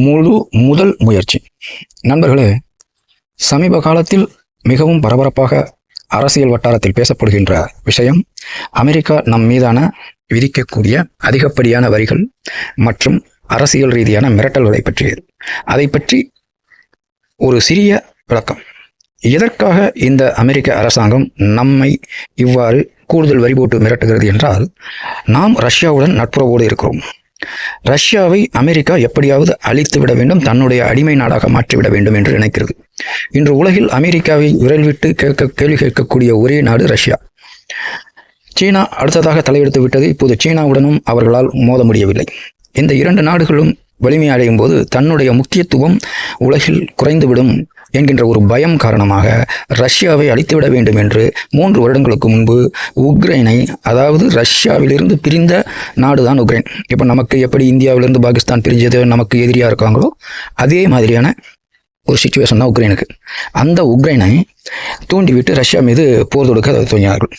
முழு முதல் முயற்சி. நண்பர்களே சமீப காலத்தில் மிகவும் பரபரப்பாக அரசியல் வட்டாரத்தில் பேசப்படுகின்ற விஷயம் அமெரிக்கா நம் மீதான விதிக்கக்கூடிய அதிகப்படியான வரிகள் மற்றும் அரசியல் ரீதியான மிரட்டல்களை பற்றியது. அதை பற்றி ஒரு சிறிய விளக்கம். எதற்காக இந்த அமெரிக்க அரசாங்கம் நம்மை இவ்வாறு கூடுதல் வரி போட்டு மிரட்டுகிறது என்றால் நாம் ரஷ்யாவுடன் நட்புறவோடு இருக்கிறோம். ரஷ்யாவை அமெரிக்கா எப்படியாவது அழித்து விட வேண்டும் தன்னுடைய அடிமை நாடாக மாற்றிவிட வேண்டும் என்று நினைக்கிறது. இன்று உலகில் அமெரிக்காவை விரல் விட்டு கேட்க கேள்வி கேட்கக்கூடிய ஒரே நாடு ரஷ்யா. சீனா அடுத்ததாக தலையெடுத்து விட்டது. இப்போது சீனாவுடனும் அவர்களால் மோத முடியவில்லை. இந்த இரண்டு நாடுகளும் வலிமை அடையும் போது தன்னுடைய முக்கியத்துவம் உலகில் குறைந்துவிடும். என்கின்ற ஒரு பயம் காரணமாக ரஷ்யாவை அழித்துவிட வேண்டும் என்று மூன்று வருடங்களுக்கு முன்பு உக்ரைனை அதாவது ரஷ்யாவிலிருந்து பிரிந்த நாடு தான் உக்ரைன். இப்போ நமக்கு எப்படி இந்தியாவிலிருந்து பாகிஸ்தான் பிரிஞ்சது நமக்கு எதிரியாக இருக்காங்களோ அதே மாதிரியான ஒரு சுச்சுவேஷன் தான் உக்ரைனுக்கு. அந்த உக்ரைனை தூண்டிவிட்டு ரஷ்யா மீது போர் தொடுக்க துவங்கினார்கள்.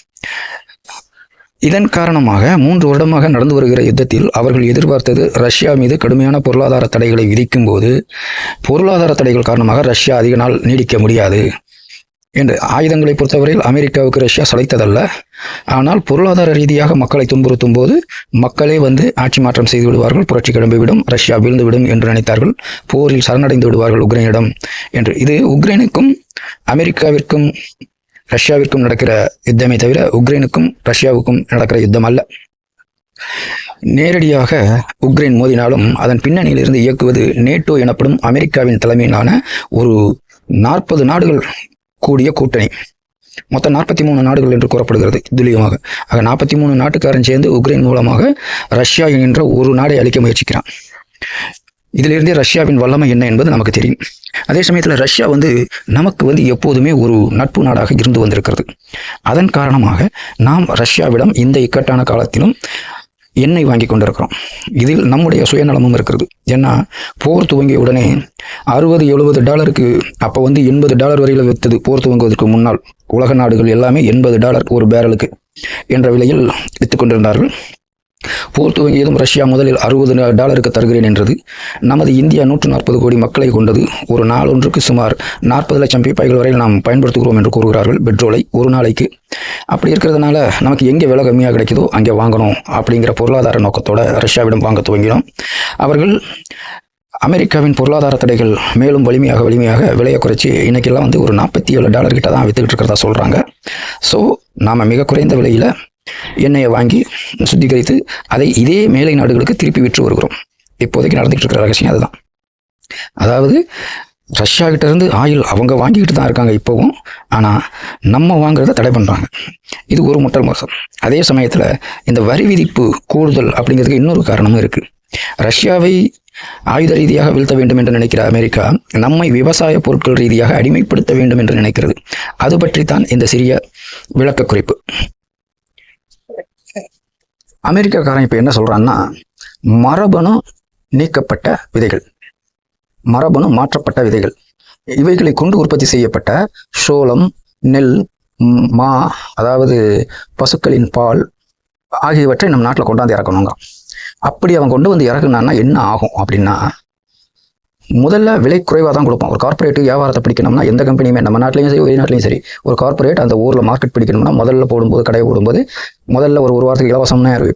இதன் காரணமாக மூன்று வருடமாக நடந்து வருகிற யுத்தத்தில் அவர்கள் எதிர்பார்த்தது ரஷ்யா மீது கடுமையான பொருளாதார தடைகளை விதிக்கும் போது பொருளாதார தடைகள் காரணமாக ரஷ்யா அதிக நாள் நீடிக்க முடியாது என்று ஆயுதங்களை பொறுத்தவரையில் அமெரிக்காவுக்கு ரஷ்யா சளைத்ததல்ல. ஆனால் பொருளாதார ரீதியாக மக்களை துன்புறுத்தும் போது மக்களே வந்து ஆட்சி மாற்றம் செய்து விடுவார்கள் புரட்சி கிளம்பிவிடும் ரஷ்யா வீழ்ந்துவிடும் என்று நினைத்தார்கள். போரில் சரணடைந்து விடுவார்கள் உக்ரைனிடம் என்று. இது உக்ரைனுக்கும் அமெரிக்காவிற்கும் ரஷ்யாவிற்கும் நடக்கிற யுத்தமே தவிர உக்ரைனுக்கும் ரஷ்யாவுக்கும் நடக்கிற யுத்தம் அல்ல. நேரடியாக உக்ரைன் மோதினாலும் அதன் பின்னணியில் இருந்து இயக்குவது நேட்டோ எனப்படும் அமெரிக்காவின் தலைமையிலான ஒரு நாற்பது நாடுகள் கூடிய கூட்டணி. மொத்தம் நாற்பத்தி மூணு நாடுகள் என்று கூறப்படுகிறது துல்லியமாக. ஆக நாற்பத்தி மூணு நாட்டுக்காரன் சேர்ந்து உக்ரைன் மூலமாக ரஷ்யா என்கின்ற ஒரு நாடை அளிக்க முயற்சிக்கிறான். இதிலிருந்தே ரஷ்யாவின் வல்லமை என்ன என்பது நமக்கு தெரியும். அதே சமயத்தில் ரஷ்யா வந்து நமக்கு வந்து எப்போதுமே ஒரு நட்பு நாடாக இருந்து வந்திருக்கிறது. அதன் காரணமாக நாம் ரஷ்யாவிடம் இந்த இக்கட்டான காலத்திலும் எண்ணெய் வாங்கி கொண்டிருக்கிறோம். இதில் நம்முடைய சுயநலமும் இருக்கிறது. ஏன்னா போர் துவங்கிய உடனே அறுபது எழுபது டாலருக்கு அப்போ வந்து எண்பது டாலர் வரையில் விற்றது போர் துவங்குவதற்கு முன்னால் உலக நாடுகள் எல்லாமே எண்பது டாலர் ஒரு பேரலுக்கு என்ற விலையில் விற்று கொண்டிருந்தார்கள். போர் துவங்கியதும் ரஷ்யா முதலில் அறுபது டாலருக்கு தருகிறேன் என்றது. நமது இந்தியா நூற்று நாற்பது கோடி மக்களை கொண்டது. ஒரு நாளொன்றுக்கு சுமார் நாற்பது லட்சம் பீப்பாய்கள் வரையில் நாம் பயன்படுத்துகிறோம் என்று கூறுகிறார்கள் பெட்ரோலை ஒரு நாளைக்கு. அப்படி இருக்கிறதுனால நமக்கு எங்கே விலை கம்மியாக கிடைக்குதோ அங்கே வாங்கணும் அப்படிங்கிற பொருளாதார நோக்கத்தோட ரஷ்யாவிடம் வாங்க துவங்கினோம். அவர்கள் அமெரிக்காவின் பொருளாதார தடைகள் மேலும் வலிமையாக வலிமையாக விலையை குறைச்சி இன்னைக்கெல்லாம் வந்து ஒரு நாற்பத்தி ஏழு டாலர் கிட்ட தான் விற்றுக்கிட்டு இருக்கிறதா சொல்கிறாங்க ஸோ நாம் மிக குறைந்த விலையில் எண்ணெயை வாங்கி சுத்திகரித்து அதை இதே மேலை நாடுகளுக்கு திருப்பி விற்று வருகிறோம். இப்போதைக்கு நடந்துகிட்டு இருக்கிற ரகசியம் அதுதான். அதாவது ரஷ்யா கிட்ட இருந்து ஆயில் அவங்க வாங்கிக்கிட்டு தான் இருக்காங்க இப்போவும். ஆனால் நம்ம வாங்குறத தடை பண்ணுறாங்க இது ஒரு முட்டல் மோசம். அதே சமயத்தில் இந்த வரி விதிப்பு கூடுதல் அப்படிங்கிறதுக்கு இன்னொரு காரணமும் இருக்குது ரஷ்யாவை ஆயுத ரீதியாக வீழ்த்த வேண்டும் என்று நினைக்கிற அமெரிக்கா நம்மை விவசாய பொருட்கள் ரீதியாக அடிமைப்படுத்த வேண்டும் என்று நினைக்கிறது. அது பற்றி தான் இந்த சிறிய விளக்க குறிப்பு அமெரிக்காக்காரன் இப்போ என்ன சொல்கிறான்னா மரபணு நீக்கப்பட்ட விதைகள். மரபணு மாற்றப்பட்ட விதைகள். இவைகளை கொண்டு உற்பத்தி செய்யப்பட்ட சோளம் நெல் மா அதாவது பசுக்களின் பால் ஆகியவற்றை நம் நாட்டில் கொண்டாந்து இறக்கணுங்க அப்படி அவன் கொண்டு வந்து இறக்குனான்னா என்ன ஆகும் அப்படின்னா முதல்ல விலை குறைவாக தான் கொடுப்போம். ஒரு கார்ப்பரேட் வியாபாரத்தை பிடிக்கணும்னா எந்த கம்பெனியுமே நம்ம நாட்டிலையும் சரி வெளிநாட்டிலையும் சரி ஒரு கார்ப்பரேட் அந்த ஊரில் மார்க்கெட் பிடிக்கணும்னா முதல்ல போடும்போது கடையை போடும்போது முதல்ல ஒரு ஒரு வாரத்துக்கு இலவசம்னா இருக்கு.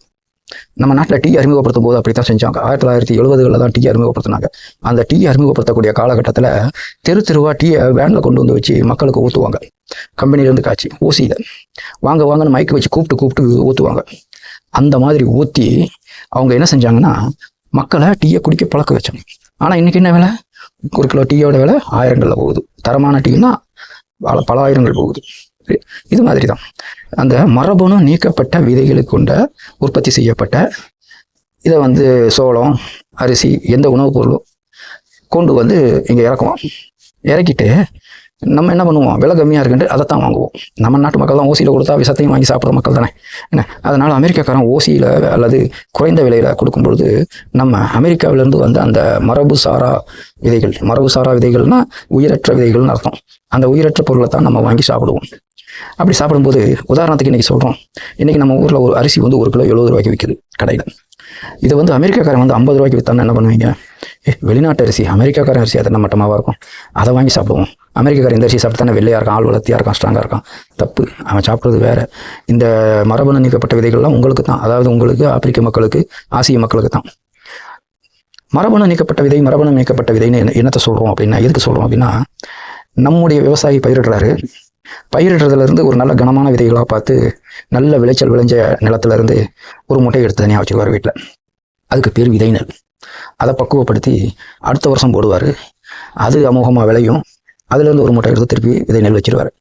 நம்ம நாட்டில் டீ அறிமுகப்படுத்தும் போது அப்படி தான் செஞ்சாங்க. ஆயிரத்தி தொள்ளாயிரத்தி எழுபதுகளில் தான் டீ அறிமுகப்படுத்தினாங்க. அந்த டீ அறிமுகப்படுத்தக்கூடிய காலகட்டத்தில் தெரு தெருவாக டீயை வேனில் கொண்டு வந்து வச்சு மக்களுக்கு ஊற்றுவாங்க கம்பெனிலேருந்து காய்ச்சி ஊசியில். வாங்க வாங்கன்னு மைக்கு வச்சு கூப்பிட்டு கூப்பிட்டு ஊற்றுவாங்க அந்த மாதிரி ஊற்றி அவங்க என்ன செஞ்சாங்கன்னா மக்களை டீயை குடிக்க பழக்க வச்சாங்க. ஆனால் இன்னைக்கு என்ன விலை? ஒரு கிலோ டீயோட விலை ஆயிரங்களில் போகுது. தரமான டீனா பல பல ஆயிரங்கள் போகுது. இது மாதிரி தான் அந்த மரபணு நீக்கப்பட்ட விதைகளை கொண்ட உற்பத்தி செய்யப்பட்ட இதை வந்து சோளம் அரிசி எந்த உணவுப் பொருளும் கொண்டு வந்து இங்கே இறக்குவோம். இறக்கிட்டு நம்ம என்ன பண்ணுவோம்? விலை கம்மியாக இருக்குன்ட்டு அதை தான் வாங்குவோம். நம்ம நாட்டு மக்கள் தான் ஓசியில் கொடுத்தா விஷத்தையும் வாங்கி சாப்பிட்ற மக்கள் தானே? என்ன? அதனால் அமெரிக்காக்காரன் ஓசியில் அல்லது குறைந்த விலையில் கொடுக்கும் பொழுது நம்ம அமெரிக்காவிலேருந்து வந்த அந்த மரபு சாரா விதைகள் மரபு சாரா விதைகள்னா உயிரற்ற விதைகள்னு அர்த்தம். அந்த உயிரற்ற பொருளை தான் நம்ம வாங்கி சாப்பிடுவோம். அப்படி சாப்பிடும்போது உதாரணத்துக்கு இன்றைக்கி சொல்கிறோம் இன்றைக்கி நம்ம ஊரில் ஒரு அரிசி வந்து ஒரு கிலோ எழுபது ரூபாய்க்கு விற்குது கடையில். இதை வந்து அமெரிக்காக்காரன் வந்து ஐம்பது ரூபாய்க்கு வித்தானா என்ன பண்ணுவீங்க? வெளிநாட்டு அரிசி அமெரிக்காக்காரன் அரிசி அது மட்டமாவாக இருக்கும். அதை வாங்கி சாப்பிடுவோம். அமெரிக்காக்காரன் இந்த அரிசி சாப்பிட்டு தானே வெள்ளையாக இருக்கான் ஆள் வளர்த்தியாக இருக்கான் ஸ்ட்ராங்காக இருக்கான். தப்பு. அவன் சாப்பிட்றது வேறு. இந்த மரபணு நீக்கப்பட்ட விதைகள்லாம் உங்களுக்கு தான். அதாவது உங்களுக்கு ஆப்பிரிக்க மக்களுக்கு ஆசிய மக்களுக்கு தான். மரபணு நீக்கப்பட்ட விதை மரபணு நீக்கப்பட்ட விதைன்னு என்ன என்னத்தை சொல்கிறோம் அப்படின்னா எதுக்கு சொல்கிறோம் அப்படின்னா நம்முடைய விவசாயி பயிரிடுறாரு. பயிரிடுறதுலேருந்து ஒரு நல்ல கனமான விதைகளாக பார்த்து நல்ல விளைச்சல் விளைஞ்ச நிலத்துலேருந்து ஒரு முட்டையை எடுத்து தனியாக வச்சுக்குவார் வீட்டில் அதுக்கு பேர் விதை நெல் அதை பக்குவப்படுத்தி அடுத்த வருஷம் போடுவார். அது அமோகமாக விளையும். அதுலேருந்து ஒரு மூட்டை எடுத்து திருப்பி விதை நெல் வச்சிருவார்.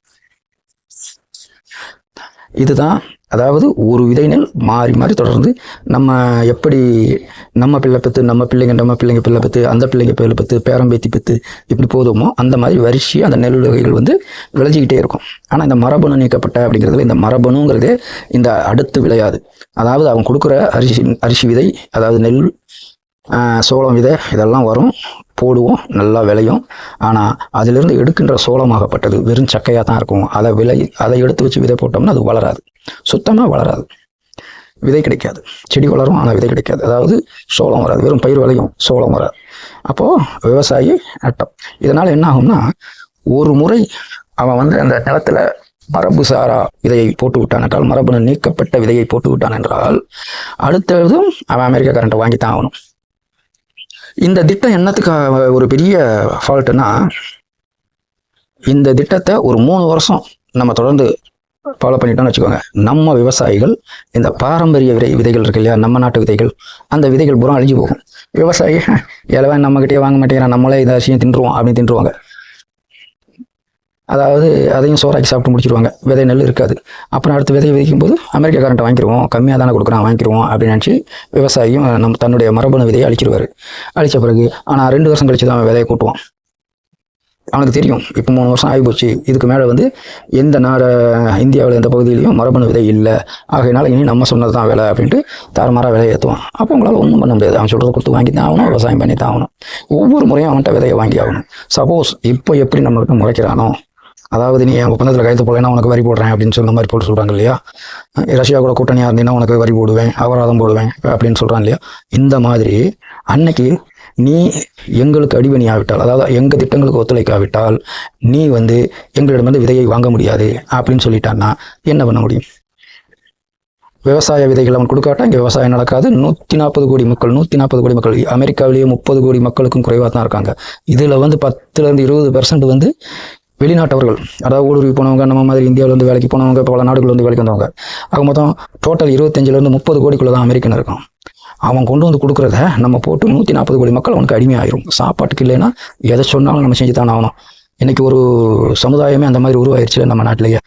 இதுதான் அதாவது ஒரு விதை நெல் மாறி மாறி தொடர்ந்து நம்ம எப்படி நம்ம பிள்ளை பெற்று நம்ம பிள்ளைங்க நம்ம பிள்ளைங்க பிள்ளை பெற்று அந்த பிள்ளைங்க பிள்ளை பெற்று பேரம்பேத்தி பெற்று இப்படி போதுமோ அந்த மாதிரி வரிசையாக அந்த நெல் வகைகள் வந்து விளைஞ்சிக்கிட்டே இருக்கும். ஆனால் இந்த மரபணு நீக்கப்பட்ட அப்படிங்கிறதுல இந்த மரபணுங்கிறதே இந்த அடுத்து விளையாது. அதாவது அவங்க கொடுக்குற அரிசி அரிசி விதை அதாவது நெல் சோளம் விதை இதெல்லாம் வரும். போடுவோம். நல்லா விளையும். ஆனால் அதிலிருந்து எடுக்கின்ற சோளமாகப்பட்டது வெறும் சக்கையாக தான் இருக்கும். அதை விளை அதை எடுத்து வச்சு விதை போட்டோம்னா அது வளராது. சுத்தமாக வளராது. விதை கிடைக்காது. செடி வளரும் ஆனால் விதை கிடைக்காது. அதாவது சோளம் வராது. வெறும் பயிர் விளையும் சோளம் வராது. அப்போது விவசாயி நட்டம். இதனால் என்ன ஆகும்னா ஒரு முறை அவன் வந்து அந்த நிலத்தில் மரபு சாரா விதையை போட்டு விட்டான் என்றால் மரபணு நீக்கப்பட்ட விதையை போட்டு விட்டான் என்றால் அடுத்ததும் அவன் அமெரிக்கா கரண்டை வாங்கி வாங்கித்தான் ஆகணும். இந்த திட்டம் என்னத்துக்கு ஒரு பெரிய ஃபால்ட்டுன்னா இந்த திட்டத்தை ஒரு மூணு வருஷம் நம்ம தொடர்ந்து ஃபாலோ பண்ணிட்டோம்னு வச்சுக்கோங்க. நம்ம விவசாயிகள் இந்த பாரம்பரிய விதை விதைகள் இருக்கு இல்லையா நம்ம நாட்டு விதைகள் அந்த விதைகள் பூரா அழிஞ்சு போகும். விவசாயி இலவன் நம்மகிட்டே வாங்க மாட்டேங்கிறான் நம்மளே இதை விஷயம் தின்றுவோம் அப்படின்னு தின்றுவாங்க அதாவது அதையும் சோறாக்கி சாப்பிட்டு முடிச்சிருவாங்க விதை நெல் இருக்காது. அப்புறம் அடுத்து விதை விதைக்கும் போது கரண்ட்டை வாங்கிடுவோம் கம்மியாக தானே கொடுக்குறான் வாங்கிடுவோம் அப்படின்னு நினச்சி விவசாயியும் நம்ம தன்னுடைய மரபணு விதையை அழிச்சிருவார். அழிச்ச பிறகு ஆனால் ரெண்டு வருஷம் கழிச்சு தான் அவன் விதையை கூட்டுவான். அவனுக்கு தெரியும் இப்போ மூணு வருஷம் ஆகிப்போச்சு. இதுக்கு மேலே வந்து எந்த நாடு இந்தியாவில் எந்த பகுதியிலையும் மரபணு விதை இல்லை. ஆகையினால இனி நம்ம சொன்னது தான் விலை அப்படின்ட்டு தாறுமாறாக விலை ஏற்றுவான் அப்போ உங்களால் ஒன்றும் பண்ண முடியாது. அவன் சொல்கிறத கொடுத்து வாங்கி தான் ஆகணும் விவசாயம் பண்ணி தான் ஆகணும். ஒவ்வொரு முறையும் அவன்கிட்ட விதையை வாங்கி ஆகணும். சப்போஸ் இப்போ எப்படி நம்மகிட்ட முறைக்கிறானோ அதாவது நீ என் ஒப்பந்தத்தில் கையெழுத்து போடலைன்னா உனக்கு வரி போடுறேன் அப்படின்னு சொன்ன மாதிரி போட்டு சொல்கிறாங்க இல்லையா? ரஷ்யா கூட கூட்டணியாக இருந்தீங்கன்னா உனக்கு வரி போடுவேன் அபராதம் போடுவேன் அப்படின்னு சொல்கிறான் இல்லையா? இந்த மாதிரி அன்னைக்கு நீ எங்களுக்கு அடிபணியாவிட்டால் அதாவது எங்கள் திட்டங்களுக்கு ஒத்துழைக்காவிட்டால் நீ வந்து எங்களிடமிருந்து விதையை வாங்க முடியாது அப்படின்னு சொல்லிட்டான்னா என்ன பண்ண முடியும்? விவசாய விதைகள் அவன் கொடுக்காட்டா இங்கே விவசாயம் நடக்காது. நூற்றி நாற்பது கோடி மக்கள் நூற்றி நாற்பது கோடி மக்கள் அமெரிக்காவிலேயே முப்பது கோடி மக்களுக்கும் குறைவாக தான் இருக்காங்க. இதில் வந்து பத்துலேருந்து இருபது பர்சன்ட் வந்து வெளிநாட்டவர்கள் அதாவது ஊடுருவி போனவங்க நம்ம மாதிரி இந்தியாவில் வந்து வேலைக்கு போனவங்க பல நாடுகள் வந்து வேலைக்கு வந்தவங்க ஆக மொத்தம் டோட்டல் இருபத்தஞ்சிலேருந்து முப்பது கோடிக்குள்ளே தான் அமெரிக்கன் இருக்கும் அவன் கொண்டு வந்து கொடுக்குறத நம்ம போட்டு நூற்றி நாற்பது கோடி மக்கள் அவனுக்கு அடிமையாயிரும். சாப்பாட்டுக்கு இல்லைன்னா எதை சொன்னாலும் நம்ம செஞ்சு தானே ஆகணும். இன்றைக்கி ஒரு சமுதாயமே அந்த மாதிரி உருவாயிருச்சு நம்ம நாட்டிலேயே.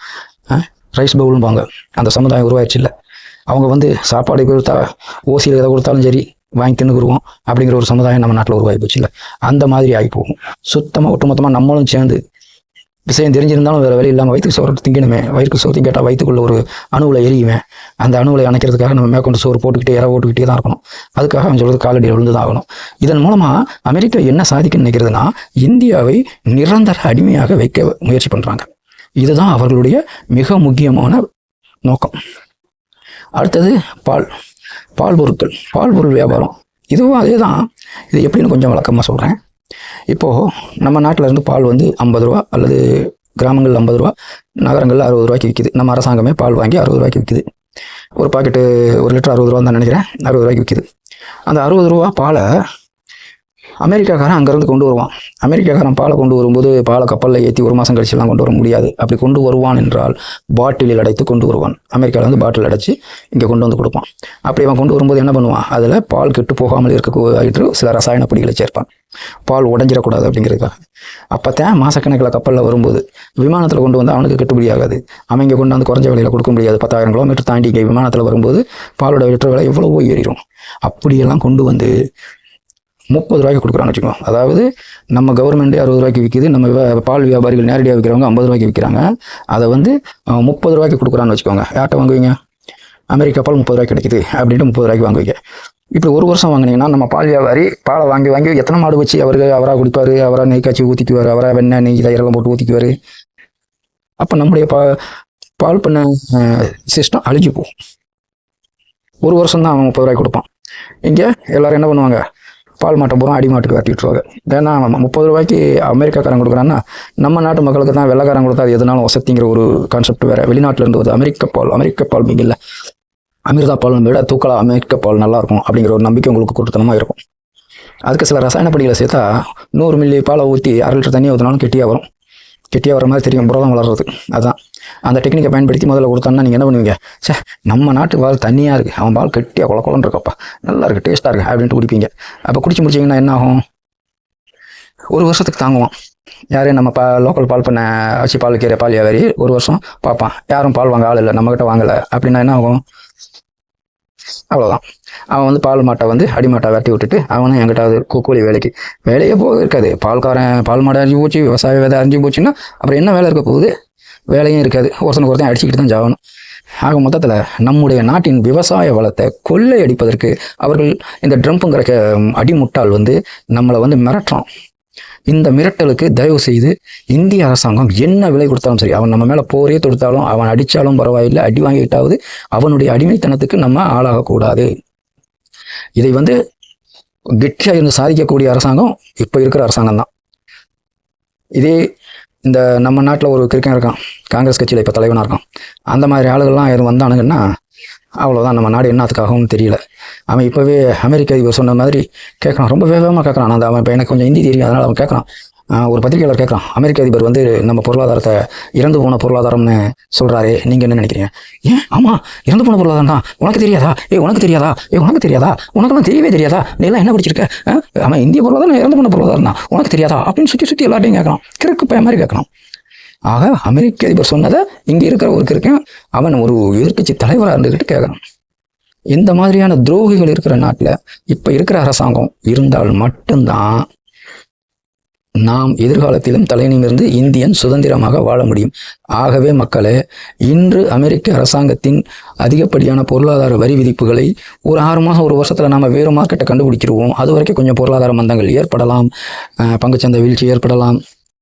ரைஸ் பவுலும்பாங்க அந்த சமுதாயம் உருவாயிருச்சு இல்லை. அவங்க வந்து சாப்பாடு கொடுத்தா ஓசியில் எதை கொடுத்தாலும் சரி வாங்கி தின்னுக்குருவோம் அப்படிங்கிற ஒரு சமுதாயம் நம்ம நாட்டில் உருவாகி போச்சு இல்லை. அந்த மாதிரி ஆகி போகும். சுத்தமாக ஒட்டுமொத்தமாக நம்மளும் சேர்ந்து விஷயம் தெரிஞ்சிருந்தாலும் வேறு வழி இல்லாமல் வயிற்றுக்கு சோறு திங்கணுமே வயிற்றுக்கு சோறு கேட்டால் வயிற்றுக்குள்ள ஒரு அணுவில் எரியுவேன் அந்த அணுவில் அணைக்கிறதுக்காக நம்ம மேற்கொண்டு சோறு போட்டுக்கிட்டே இற போட்டுக்கிட்டே தான் இருக்கணும். அதுக்காக அவன் சொல்கிறது காலடியில் விழுந்து தான் ஆகணும். இதன் மூலமாக அமெரிக்கா என்ன சாதிக்க நினைக்கிறதுனா இந்தியாவை நிரந்தர அடிமையாக வைக்க முயற்சி பண்ணுறாங்க இதுதான் அவர்களுடைய மிக முக்கியமான நோக்கம். அடுத்தது பால். பால் பொருட்கள். பால் பொருள் வியாபாரம். இதுவும் அதே தான் இது எப்படின்னு கொஞ்சம் வழக்கமாக சொல்கிறேன் இப்போது நம்ம நாட்டில் இருந்து பால் வந்து ஐம்பது ரூபா அல்லது கிராமங்களில் ஐம்பது ரூபா நகரங்களில் அறுபது ரூபாய்க்கு விற்கிது நம்ம அரசாங்கமே பால் வாங்கி அறுபது ரூபாய்க்கு விற்கிது ஒரு பாக்கெட்டு ஒரு லிட்டர் அறுபது ரூபா தான் நினைக்கிறேன் அறுபது ரூபாய்க்கு விற்கிது அந்த அறுபது ரூபா பாலை அமெரிக்காக்காரன் அங்கேருந்து கொண்டு வருவான். அமெரிக்காக்காரன் பாலை கொண்டு வரும்போது பாலை கப்பலில் ஏற்றி ஒரு மாதம் கழிச்சுலாம் கொண்டு வர முடியாது. அப்படி கொண்டு வருவான் என்றால் பாட்டிலில் அடைத்து கொண்டு வருவான். அமெரிக்காவில் வந்து பாட்டில் அடைச்சு இங்கே கொண்டு வந்து கொடுப்பான். அப்படி அவன் கொண்டு வரும்போது என்ன பண்ணுவான்? அதில் பால் கெட்டு போகாமல் இருக்க சில ரசாயன பொடிகளை சேர்ப்பான். பால் உடஞ்சிடக்கூடாது அப்படிங்கிறதுக்காக. அப்போ தான் மாசக்கணக்கில் கப்பலில் வரும்போது விமானத்தில் கொண்டு வந்து அவனுக்கு கட்டுப்படி ஆகாது. அவன் இங்கே கொண்டு வந்து குறைஞ்ச விலையில் கொடுக்க முடியாது. பத்தாயிரம் கிலோமீட்டர் தாண்டி இங்கே விமானத்தில் வரும்போது பாலோட லிட்டர் விலை எவ்வளவோ ஏறிடும் அப்படியெல்லாம் கொண்டு வந்து முப்பது ரூபாய்க்கு கொடுக்குறான்னு வச்சுக்கோ. அதாவது நம்ம கவர்மெண்ட்டே அறுபது ரூபாய்க்கு விற்கிது நம்ம பால் வியாபாரிகள் நேரடியாக விற்கிறவங்க ஐம்பது ரூபாய்க்கு விற்கிறாங்க அதை வந்து முப்பது ரூபாய்க்கு கொடுக்குறான்னு வச்சுக்கோங்க. யார்கிட்ட வாங்குவீங்க? அமெரிக்கா பால் முப்பது ரூபாய்க்கு கிடைக்குது அப்படின்ட்டு முப்பது ரூபாய்க்கு வாங்குவீங்க. இப்படி ஒரு வருஷம் வாங்குனீங்கன்னா நம்ம பால் வியாபாரி பாலை வாங்கி வாங்கி எத்தனை மாடு வச்சு அவருக்கு அவராக குடிப்பார்? அவராக நெய் காய்ச்சி ஊற்றிக்குவார் அவராக வெண்ணெய் நெய் தயிரெல்லாம் போட்டு ஊற்றிக்குவார் அப்போ நம்முடைய பா பால் பண்ண சிஸ்டம் அழிஞ்சு போகும். ஒரு வருஷம் தான் அவன் முப்பது ரூபாய்க்கு கொடுப்பான். இங்கே எல்லோரும் என்ன பண்ணுவாங்க? பால் மாட்டை பூரா அடி மாட்டுக்கு வெட்டி விட்டுருவாங்க. ஏன்னா முப்பது ரூபாய்க்கு அமெரிக்காக்காரன் கொடுக்குறான்னா நம்ம நாட்டு மக்களுக்கு தான் வெள்ளைக்காரன் கொடுத்தா அது எதுனாலும் வசதிங்கிற ஒரு கான்செப்ட் வேற. வெளிநாட்டிலேருந்து வருது அமெரிக்க பால் அமெரிக்க பால் மீங்கில்ல அமிர்தா பால் விட தூக்கலா அமெரிக்க பால் நல்லா இருக்கும் அப்படிங்கிற ஒரு நம்பிக்கை உங்களுக்கு கொடுத்தனமா இருக்கும். அதுக்கு சில ரசாயன படிகளை சேர்த்தா நூறு மில்லி பாலை ஊற்றி அரை லிட்டர் தண்ணி ஊற்றினாலும் கெட்டியாக வரும். கெட்டியாக வர மாதிரி தெரியும். புரதம் வளர்றது. அதுதான் அந்த டெக்னிக்கை பயன்படுத்தி முதல்ல கொடுத்தான்னா நீங்கள் என்ன பண்ணுவீங்க? சே நம்ம நாட்டு பால் தண்ணியாக இருக்குது அவன் பால் கெட்டியாக கொல கொலன்னு இருக்கப்பா. நல்லா இருக்குது டேஸ்ட்டாக இருக்குது அப்படின்ட்டு குடிப்பீங்க. அப்போ குடிச்சு முடிச்சிங்கன்னா என்ன ஆகும்? ஒரு வருஷத்துக்கு தாங்குவான். யாரையும் நம்ம பா லோக்கல் பால் பண்ண வச்சு பால் கீரை பால் வியாபாரி ஒரு வருஷம் பார்ப்பான். யாரும் பால் வாங்க ஆள் இல்லை நம்மக்கிட்ட வாங்கலை. அப்படின்னா என்ன ஆகும்? அவ்வளோதான் அவன் வந்து பால் மாட்டை வந்து அடி மாட்டை வெட்டி விட்டுட்டு அவனும் எங்கிட்ட கூ- கூலி வேலைக்கு. வேலையே போக இருக்காது. பால்காரன் பால் மாடை அறிஞ்சு போச்சு விவசாய விதை அறிஞ்சு போச்சுன்னா அப்புறம் என்ன வேலை இருக்க போகுது? வேலையும் இருக்காது. ஒருத்தனுக்கு ஒருத்தன் அடிச்சுக்கிட்டு தான் ஜாகணும் ஆக மொத்தத்தில் நம்முடைய நாட்டின் விவசாய வளத்தை கொள்ளை அடிப்பதற்கு அவர்கள் இந்த ட்ரம்ப்புங்கிற அடிமுட்டால் வந்து நம்மளை வந்து மிரட்டுறான். இந்த மிரட்டலுக்கு தயவு செய்து இந்திய அரசாங்கம் என்ன விலை கொடுத்தாலும் சரி அவன் நம்ம மேலே போரே தொடுத்தாலும் அவன் அடித்தாலும் பரவாயில்லை அடி வாங்கிக்கிட்டாவது அவனுடைய அடிமைத்தனத்துக்கு நம்ம ஆளாகக்கூடாது. இதை வந்து கெட்டியாக இருந்து சாதிக்கக்கூடிய அரசாங்கம் இப்போ இருக்கிற அரசாங்கம் தான் இதே இந்த நம்ம நாட்டில் ஒரு கிரிக்கன் இருக்கான். காங்கிரஸ் கட்சியில் இப்போ தலைவனாக இருக்கான். அந்த மாதிரி ஆளுகள்லாம் எதுவும் வந்தானுங்கன்னா அவ்வளோதான் நம்ம நாடு என்னத்துக்காகவும் தெரியல. அவன் இப்போவே அமெரிக்க அதிபர் சொன்ன மாதிரி கேட்குறான் ரொம்ப வேகமாக கேட்குறான் அந்த அவன் இப்போ எனக்கு கொஞ்சம் ஹிந்தி தெரியும் அதனால் அவன் கேட்குறான் ஒரு பத்திரிகையாளர் கேட்குறான் அமெரிக்க அதிபர் வந்து நம்ம பொருளாதாரத்தை இறந்து போன பொருளாதாரம்னு சொல்கிறாரே நீங்கள் என்ன நினைக்கிறீங்க? ஏன் ஆமாம் இறந்து போன பொருளாதாரம் தான். உனக்கு தெரியாதா? ஏ உனக்கு தெரியாதா? ஏ உனக்கு தெரியாதா? உனக்கெல்லாம் தெரியவே தெரியாதா? நீ எல்லாம் என்ன படிச்சிருக்க? ஆ? இந்திய பொருளாதாரம் இறந்து போன பொருளாதாரம் தான். உனக்கு தெரியாதா? அப்படின்னு சுற்றி சுற்றி எல்லாத்தையும் கேட்கலாம் கிறுக்கு பய மாதிரி கேட்கணும் ஆக அமெரிக்க அதிபர் சொன்னதை இங்கே இருக்கிற ஒரு கிறுக்கன் அவன் ஒரு எதிர்க்கட்சி தலைவராக இருந்துக்கிட்டு கேட்குறான் இந்த மாதிரியான துரோகிகள் இருக்கிற நாட்டில் இப்போ இருக்கிற அரசாங்கம் இருந்தால் மட்டும்தான் நாம் எதிர்காலத்திலும் தலைநிமிர்ந்து இந்தியன் சுதந்திரமாக வாழ முடியும். ஆகவே மக்களே இன்று அமெரிக்க அரசாங்கத்தின் அதிகப்படியான பொருளாதார வரி விதிப்புகளை ஒரு ஆறு மாதம் ஒரு வருஷத்தில் நாம் வேறு மார்க்கெட்டை கண்டுபிடிச்சிருவோம் அது வரைக்கும் கொஞ்சம் பொருளாதார மந்தங்கள் ஏற்படலாம். பங்குச்சந்தை வீழ்ச்சி ஏற்படலாம்.